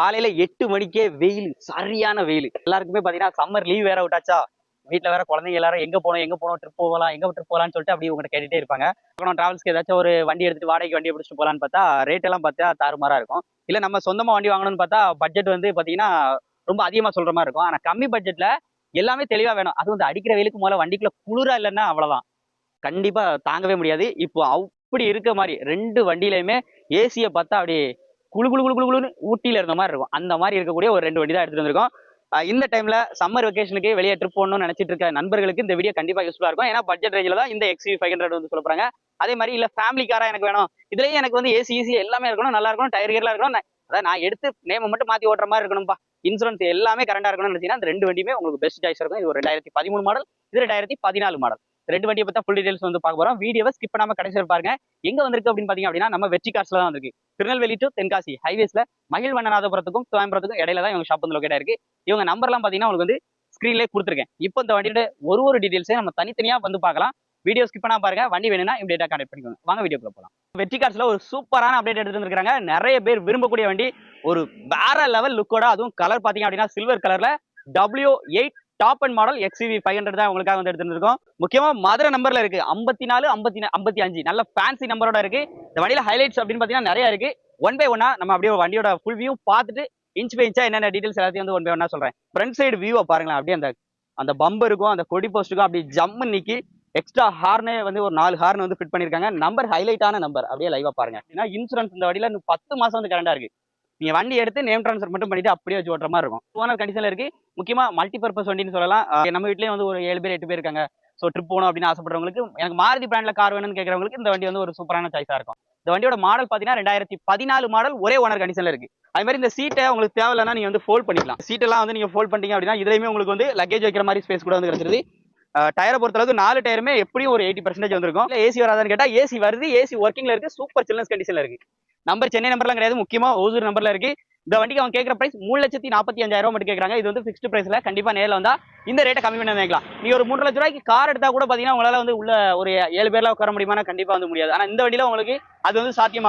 காலையில எட்டு மணிக்கே வெயில் சரியான வெயில். எல்லாருக்குமே பாத்தீங்கன்னா சம்மர் லீவ் வேற விட்டாச்சா? வீட்டில் வேற குழந்தைங்க எல்லாரும் எங்க போனோம் எங்க போனோம் ட்ரிப் போகலாம் எங்க ட்ரிப் போகலாம்னு சொல்லிட்டு அப்படி உங்கள்கிட்ட கேட்டுட்டே இருப்பாங்க. அப்புறம் டிராவல்ஸ்க்கு ஏதாச்சும் ஒரு வண்டி எடுத்துட்டு வாடகைக்கு வண்டியை பிடிச்சிட்டு போகலான்னு பார்த்தா ரேட் எல்லாம் பார்த்தா தாறுமாறா இருக்கும். இல்ல நம்ம சொந்தமா வண்டி வாங்கணும்னு பார்த்தா பட்ஜெட் வந்து பாத்தீங்கன்னா ரொம்ப அதிகமா சொல்ற மாதிரி இருக்கும். ஆனா கம்மி பட்ஜெட்ல எல்லாமே தெளிவா வேணும். அது வந்து அடிக்கிற வெயிலுக்கு முதல்ல வண்டிக்குள்ள குளிரா இல்லைன்னா அவ்வளவுதான். கண்டிப்பா தாங்கவே முடியாது. இப்போ அப்படி இருக்க மாதிரி ரெண்டு வண்டியிலையுமே ஏசியை பார்த்தா அப்படி குளு குழு குழு குளு குளுன்னு ஊட்டியில இருந்த மாதிரி இருக்கும். அந்த மாதிரி இருக்கக்கூடிய ஒரு ரெண்டு வண்டி தான் எடுத்துட்டு வந்திருக்கோம். இந்த டைம்ல சம்மர் வெக்கேஷனுக்கு வெளியே ட்ரிப் போகணும்னு நினைச்சிட்டு இருக்க நண்பர்களுக்கு இந்த வீடியோ கண்டிப்பா யூஸ்ஃபுல்லா இருக்கும். ஏன்னா பட்ஜெட் ரேஞ்சில் தான் இந்த எக்ஸ்வி ஃபைவ் ஹண்ட்ரட் வந்து சொல்ல அதே மாதிரி இல்ல ஃபேமிலி காரா எனக்கு வேணும். இதுலயே எனக்கு வந்து ஏசி ஏசி எல்லாமே இருக்கணும். நல்லா இருக்கணும். டயர் கியர்லாம் இருக்கணும். அதான் நான் எடுத்து நேம மட்டும் மாத்தி ஓட்டுற மாதிரி இருக்கணும்பா. இன்சூரன்ஸ் எல்லாமே கரண்டா இருக்கணும்னு நினைச்சீங்கன்னா அந்த ரெண்டு வண்டியுமே உங்களுக்கு பெஸ்ட் சாய்ஸ் இருக்கும். இது ஒரு ரெண்டாயிரத்தி பதிமூணு மாடல் இது ரெண்டாயிரத்தி பதினாலு மாடல் ரெண்டு வண்டியை பத்தி ஃபுல் டீடைல்ஸ் வந்து பார்க்க போறோம். வீடியோவை ஸ்கிப் பண்ணாம கடைசி பாருங்க. எங்க வந்திருக்கு அப்படின்னு பாத்தீங்க அப்படின்னா நம்ம வெற்றி காசுல தான் இருக்கு திருநெல்வேலி டு தென்காசி ஹைவேஸ்ல மகிழ் வண்ணநாதபுரத்துக்கும் கோயம்புரத்துக்கும் இடையில தான் இவங்க ஷாப் வந்து லொக்கேட் இருக்கு இவங்க நம்பர்லாம் பாத்தீங்கன்னா உங்களுக்கு வந்து ஸ்க்ரீன்லேயே கொடுத்துருக்கேன். இப்போ இந்த வண்டியோட ஒரு ஒரு டீடைல்ஸையும் நம்ம தனித்தனியா வந்து பார்க்கலாம். வீடியோ ஸ்கிப் பண்ணா பாருங்க. வண்டி வேணும்னா இமீடியட்டா கனெக்ட் பண்ணிக்கோங்க. வாங்க வீடியோக்குள்ள போலாம். வெற்றி கார்ஸ்ல ஒரு சூப்பரான அப்டேட் எடுத்து வந்திருக்காங்க நிறைய பேர் விரும்பக்கூடிய வண்டி. ஒரு வேற லெவல் லுக்கோட அதுவும் கலர் பாத்தீங்க அப்படின்னா சில்வர் கலர்ல W eight top and model XV five hundred தான் உங்களுக்காக வந்து எடுத்துட்டு முக்கியமாக முக்கியமா மதுரை நம்பர்ல இருக்கு. ஐம்பத்தி நாலு ஐம்பத்தி ஐம்பத்தி அஞ்சு. நல்ல ஃபேன்சி நம்பரோட இருக்குது இந்த வண்டியில் ஹைலைட்ஸ் அப்படின்னு பார்த்தீங்கன்னா நிறைய இருக்கு. ஒன் பை ஒன்னா நம்ம அப்படியே வண்டியோட ஃபுல் வியூ பார்த்துட்டு இன்ச் பை இன்ச்சா என்னென்ன டீடைல்ஸ் எல்லாத்தையும் வந்து ஒன் பை ஒன்னா சொல்றேன். ஃப்ரண்ட் சைடு வியூவை பாருங்களேன். அப்படியே அந்த அந்த பம்பருக்கும் அந்த கொடி போஸ்ட்டுக்கும் அப்படி ஜம்மு நிக்கி எக்ஸ்ட்ரா ஹார்னே வந்து ஒரு நாலு ஹார்ன் வந்து ஃபிட் பண்ணிருக்காங்க. நம்பர் ஹைலைட்டான நம்பர் அப்படியே லைவாக பாருங்க. ஏன்னா இன்சூரன்ஸ் இந்த வண்டியில இன்னும் பத்து மாசம் வந்து கரண்டா இருக்கு. நீங்கள் வண்டி எடுத்து நேம் ட்ரான்ஸ்ஃபர் மட்டும் பண்ணிட்டு அப்படியே வச்சு ஓட்டுற மாதிரி இருக்கும். ஓனர் கண்டிஷன்ல இருக்கு. முக்கியமா மல்டி பர்பஸ் வண்டின்னு சொல்லலாம். நம்ம வீட்லயே வந்து ஒரு ஏழு பேர் எட்டு பேர் இருக்காங்க. ஸோ ட்ரிப் போகணும் அப்படின்னு ஆசைப்படுறவங்களுக்கு எனக்கு மாருதி பிராண்ட்ல கார் வேணும்னு கேட்குறவங்களுக்கு இந்த வண்டி வந்து ஒரு சூப்பரான சாய்ஸா இருக்கும். இந்த வண்டியோட மாடல் பாத்தீங்கன்னா ரெண்டாயிரத்தி பதினாலு மாடல் ஒரே ஓனர் கண்டிஷன்ல இருக்கு. அது மாதிரி இந்த சீட்டை உங்களுக்கு தேவையில்லைன்னா நீங்க வந்து ஃபோல்ட் பண்ணிக்கலாம். சீட்டெல்லாம் வந்து நீங்க ஃபோல்ட் பண்ணிட்டீங்க அப்படின்னா இதுலயுமே உங்களுக்கு வந்து லக்கேஜ் வைக்கிற மாதிரி ஸ்பேஸ் கூட வந்து கிடச்சிருது. டயரை பொறுத்தளவுக்கு நாலு டயருமே எப்படியும் ஒரு எயிட்டி பர்சன்டேஜ் வந்திருக்கும். ஏசி வராதான்னு கேட்டா ஏசி வருது ஏசி ஒர்க்கிங்ல இருக்கு சூப்பர் சில்னஸ் கண்டிஷன்ல இருக்கு. நம்பர் சென்னை நம்பர்லாம் கிடையாது. முக்கியமா ஓசூர் நம்பர்ல இருக்கு. இந்த வண்டிக்கு அவங்க கேட்குற பிரைஸ் மூணு லட்சத்தி நாற்பத்தி அஞ்சாயிரம் மட்டும் கேட்குறாங்க இது வந்து ஃபிக்ஸ்ட் பிரைஸ்ல கண்டிப்பா நேரில் வந்தா இந்த ரேட்டை கம்மி பண்ணி வைக்கலாம் நீ ஒரு மூணு லட்ச ரூபாய்க்கு கார் எடுத்தா கூட பாத்தீங்கன்னா உங்களால வந்து உள்ள ஒரு ஏழு பேர்ல உட்கார முடியுமானா கண்டிப்பா வந்து முடியாது. ஆனா இந்த வண்டியில உங்களுக்கு அது வந்து சாத்தியமாகும்.